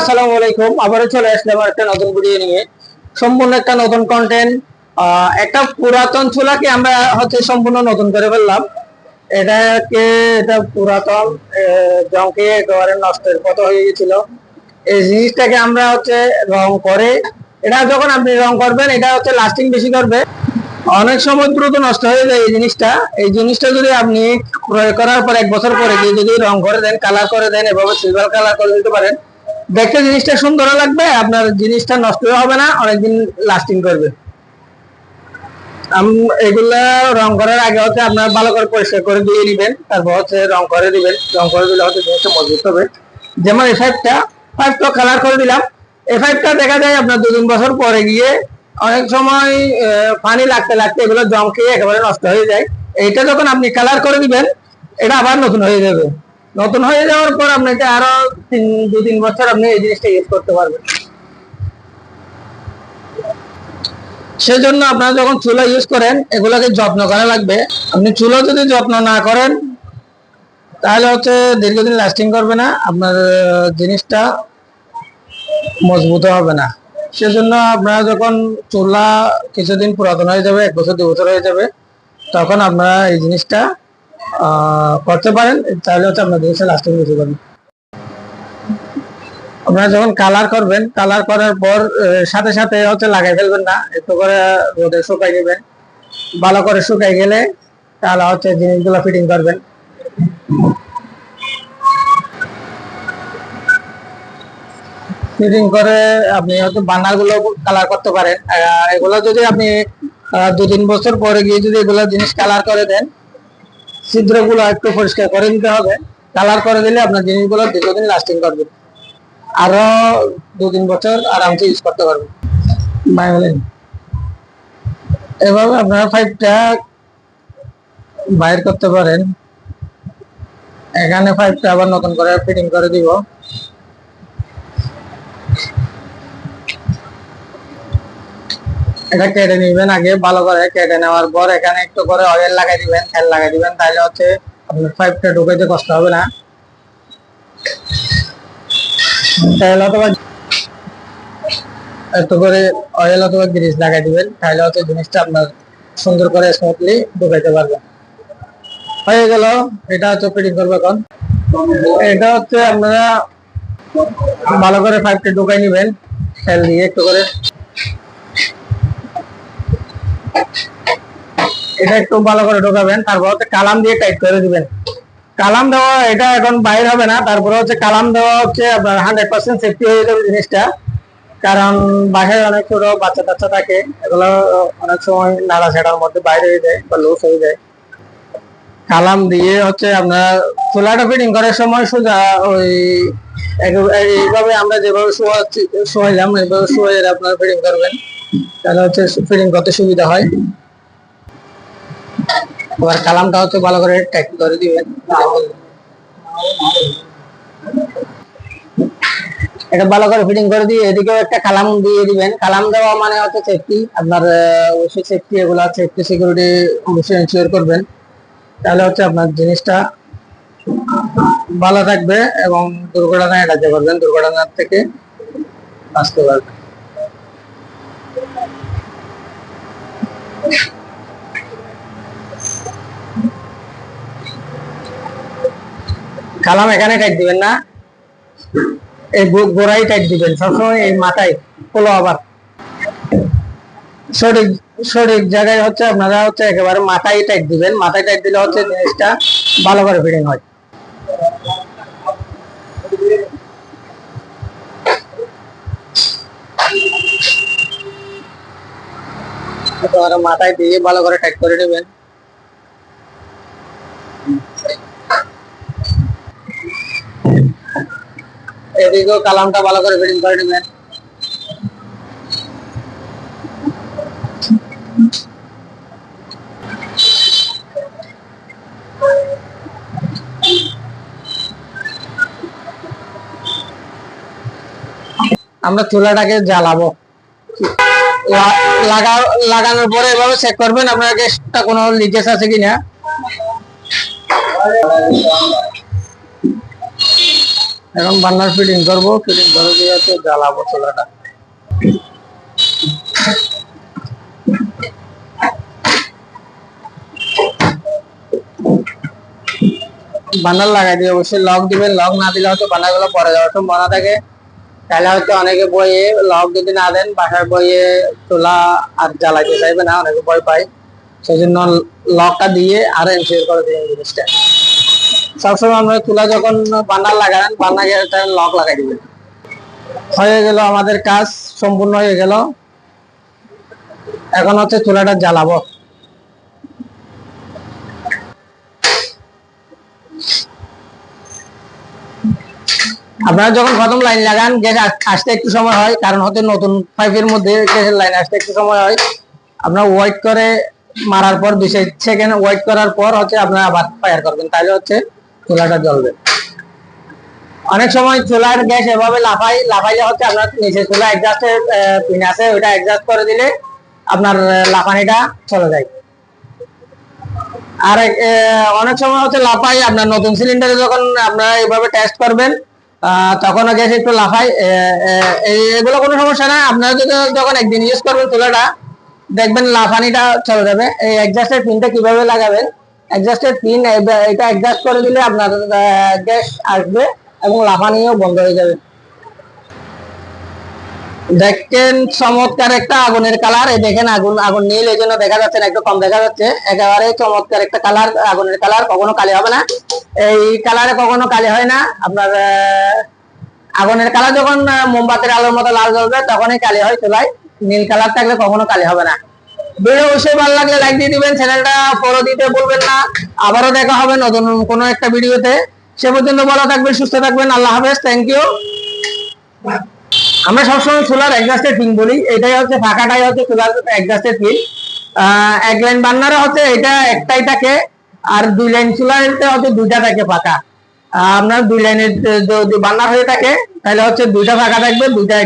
আসসালামু আলাইকুম। চলে আসলাম একটা নতুন ভিডিও নিয়ে। সম্পূর্ণ একটা নতুন কন্টেন্ট একটা পুরাতন চুলাকে আমরা হচ্ছে সম্পূর্ণ নতুন করে ফেললাম। এটাকে, এটা পুরাতন জংকে একেবারে নষ্টের হয়ে গেছিল। এই জিনিসটাকে আমরা হচ্ছে রং করে, এটা যখন আপনি রং করবেন, এটা হচ্ছে লাস্টিং বেশি করবে। অনেক সময় দ্রুত নষ্ট হয়ে যায় এই জিনিসটা। এই জিনিসটা যদি আপনি ক্রয় করার পর এক বছর পরে যদি রং করে দেন কালার করে দেন, এভাবে সিলভার কালার করে দিতে পারেন দেখতে জিনিসটা সুন্দর লাগবে, আপনার জিনিসটা নষ্ট হবে না, অনেকদিন লাস্টিং করবে। এগুলা রং করার আগে হচ্ছে আপনার ভালো করে পরিষ্কার করে দিয়ে দিবেন তারপর হচ্ছে রং করে দিবেন। রং করে দিলে হচ্ছে জিনিসটা মজবুত হবে। যেমন এই ফাইভটা ফাইভটা কালার করে দিলাম। এই ফাইভটা দেখা যায় আপনার দু তিন বছর পরে গিয়ে অনেক সময় পানি লাগতে লাগতে এগুলো জম খেয়ে একেবারে নষ্ট হয়ে যায়। এইটা যখন আপনি কালার করে দিবেন, এটা আবার নতুন হয়ে যাবে। নতুন হয়ে যাওয়ার পর আপনি এটা আরও তিন, দু, তিন বছর আপনি এই জিনিসটা ইউজ করতে পারবেন। সেজন্য আপনারা যখন চুলা ইউজ করেন, এগুলোকে যত্ন করা লাগবে। আপনি চুলা যদি যত্ন না করেন, তাহলে হচ্ছে দীর্ঘদিন লাস্টিং করবে না, আপনার জিনিসটা মজবুত হবে না। সেজন্য আপনারা যখন চুলা কিছুদিন পুরাতন হয়ে যাবে, এক বছর দু বছর হয়ে যাবে, তখন আপনারা এই জিনিসটা করতে পারেন, তাহলে হচ্ছে আপনার জিনিসটা লাস্টিং বেশি করবে আপনারা যখন কালার করবেন কালার করার পর সাথে সাথে হচ্ছে লাগাই ফেলবেন না, একটু করে রোদে শুকাই নেবেন। ভালো করে শুকাই গেলে তাহলে হচ্ছে জিনিসগুলো ফিটিং করবেন। ফিটিং করে আপনি হয়তো বানারগুলো কালার করতে পারেন। এগুলো যদি আপনি দু তিন বছর পরে গিয়ে যদি এগুলো জিনিস কালার করে দেন ছিদ্রগুলো একটু পরিষ্কার করে দিতে হবে। কালার করে দিলে আপনার জিনিসগুলো দীর্ঘদিন লাস্টিং করবে। আরও দু তিন বছর আরামসে ইউজ করতে পারবেন বায়োলিন এভাবে আপনারা ফাইভটা বাইর করতে পারেন। এখানে ফাইভটা আবার নতুন করে ফিটিং করে দিব। এটা কেটে নিবেন, আগে ভালো করে কেটে নেওয়ার পর এখানে একটু করে অয়েল লাগাই দিবেন, তেল লাগাই দিবেন তাহলে হচ্ছে আপনার পাইপটা ঢুকাইতে কষ্ট হবে না। তেল অথবা একটু করে অয়েল অথবা গ্রিস লাগাই দিবেন তাহলে হচ্ছে জিনিসটা আপনার সুন্দর করে স্মুথলি ঢুকাইতে পারবেন হয়ে গেল, এটা হচ্ছে ফিটিং করবে এখন। এটা হচ্ছে আপনারা ভালো করে পাইপটা ঢুকাই নিবেন, তেল দিয়ে একটু করে। এটা একটু ভালো করে ঢোকাবেন, তারপর হচ্ছে কালাম দিয়ে টাইট করে দিবেন। কালাম দেওয়া এটা এখন বাইর হবে না, তারপরে হচ্ছে কালাম দেওয়া হচ্ছে আপনার হান্ড্রেড পার্সেন্ট সেফটি হয়ে যাবে জিনিসটা। কারণ বাসায় অনেক ছোট বাচ্চা টাচ্চা থাকে, এগুলো অনেক সময় নাড়া ছাড়ার মধ্যে বাইরে হয়ে যায় বা লুজ হয়ে যায়। কালাম দিয়ে হচ্ছে আপনার চুলাটা ফিটিং করার সময় সোজা ওই এইভাবে আমরা যেভাবে শোয়াচ্ছি শোয়াইলাম এইভাবে শোয়ে আপনার ফিটিং করবেন। তাহলে হচ্ছে ফিটিং করতে সুবিধা হয়। এবার কালামটা হচ্ছে ভালো করে টাইট করে দিবেন। এটা ভালো করে ফিটিং করে দিয়ে এদিকেও একটা কালাম দিয়ে দিবেন। কালাম দেওয়া মানে হচ্ছে সেফটি আপনার অবশ্যই সেফটি এগুলো সেফটি সিকিউরিটি অবশ্যই এনশিওর করবেন। তাহলে হচ্ছে আপনার জিনিসটা ভালো থাকবে এবং দুর্ঘটনায় এড়াতে পারবেন দুর্ঘটনার থেকে বাঁচতে পারবেন। কালাম এখানে টাইট দিবেন না। এই গো- গোড়ায় টাইট দিবেন। সবসময় এই মাথায় পোলো আবার। সঠিক সঠিক জায়গায় হচ্ছে আপনারা হচ্ছে একেবারে মাথায় টাইট দিবেন। মাথায় টাইট দিলে হচ্ছে জিনিসটা ভালো করে ফিটিং হয়। একেবারে মাথায় দিয়ে ভালো করে টাইট করে নেবেন। এদিকেও কালামটা ভালো করে ফিটিং করে নেবেন। আমরা চুলাটাকে জ্বালাবো। লাগা- লাগানোর পরে এভাবে চেক করবেন আপনার গ্যাসটা কোনো লিকেজ আছে কিনা। এখন বান্নার ফিটিং করব ফিটিং করে দিয়ে হচ্ছে জ্বালাবো চুলাটা। বান্নার লাগাই দিয়ে অবশ্যই লক দিবেন, লক না দিলে হয়তো বান্নাগুলো পরে যাওয়ার সম্ভাবনা থাকে তাহলে হয়তো অনেকে বইয়ে লক যদি না দেন, বাসার বইয়ে চুলা আর জ্বালাইতে চাইবে না, অনেকে ভয় পায়। সেই জন্য লকটা দিয়ে আর এনশিওর করে দিবেন জিনিসটা। সবসময় আমরা চুলা যখন বান্নার লাগান বান্নাকে লক লাগাই দিবেন। হয়ে গেল আমাদের কাজ, সম্পূর্ণ হয়ে গেল। এখন হচ্ছে চুলাটা জ্বালাবো। আপনারা যখন প্রথম লাইন লাগান গ্যাস আসতে একটু সময় হয়, কারণ হতে নতুন পাইপের মধ্যে গ্যাসের লাইন আসতে একটু সময় হয়। আপনার ওয়েট করে মারার পর, দুই সেকেন্ড ওয়েট করার পর হচ্ছে আপনারা আবার ফায়ার করবেন। তাহলে হচ্ছে চুলাটা জ্বলবে। অনেক সময় চুলার গ্যাস এভাবে লাফাই, লাফাইলে হচ্ছে আপনার নিচে চুলা অ্যাডজাস্টের পিন আছে, ওইটা অ্যাডজাস্ট করে দিলে আপনার লাফানিটা চলে যায়। আর অনেক সময় হচ্ছে লাফাই, আপনার নতুন সিলিন্ডারে যখন আপনারা এইভাবে টেস্ট করবেন তখন গ্যাস একটু এই- এগুলো কোনো সমস্যা না। আপনারা যদি যখন একদিন ইউজ করবেন চুলাটা দেখবেন লাফানিটা চলে যাবে। এই অ্যাডজাস্টের পিনটা কীভাবে লাগাবেন? অ্যাডজাস্টের পিন এটা অ্যাডজাস্ট করে দিলে আপনার গ্যাস আসবে এবং লাফানিও বন্ধ হয়ে যাবে। দেখেন চমৎকার একটা আগুনের কালার। এই দেখেন আগুন আগুন নীল, এই জন্য দেখা যাচ্ছে না, একটু কম দেখা যাচ্ছে। একেবারে চমৎকার একটা কালার, আগুনের কালার, কখনো কালি হবে না। এই কালারে কখনো কালি হয় না। আপনার আগুনের কালার যখন মোমবাতির আলোর মতো লাল জ্বলবে, তখনই কালি হয় চুলাই নীল কালার থাকলে কখনো কালি হবে না। ভিডিও অবশ্যই ভালো লাগলে লাইক দিয়ে দিবেন, চ্যানেলটা ফলো দিতে ভুলবেন না। আবারও দেখা হবে নতুন কোনো একটা ভিডিওতে। সে পর্যন্ত ভালো থাকবেন, সুস্থ থাকবেন। আল্লাহ হাফেজ থ্যাংক ইউ আমরা সবসময় সোলার এক্সাস্টের পিন বলি। এটাই হচ্ছে ফাঁকাটাই হচ্ছে সোলার এক্সাস্টের পিন এক লাইন বান্নারে হচ্ছে এটা একটাই থাকে, আর দুই লাইন সোলার হচ্ছে দুইটা থাকে ফাঁকা। আপনার দুই লাইনের বান্নার হয়ে থাকে, তাহলে হচ্ছে দুইটা ফাঁকা থাকবে, দুইটা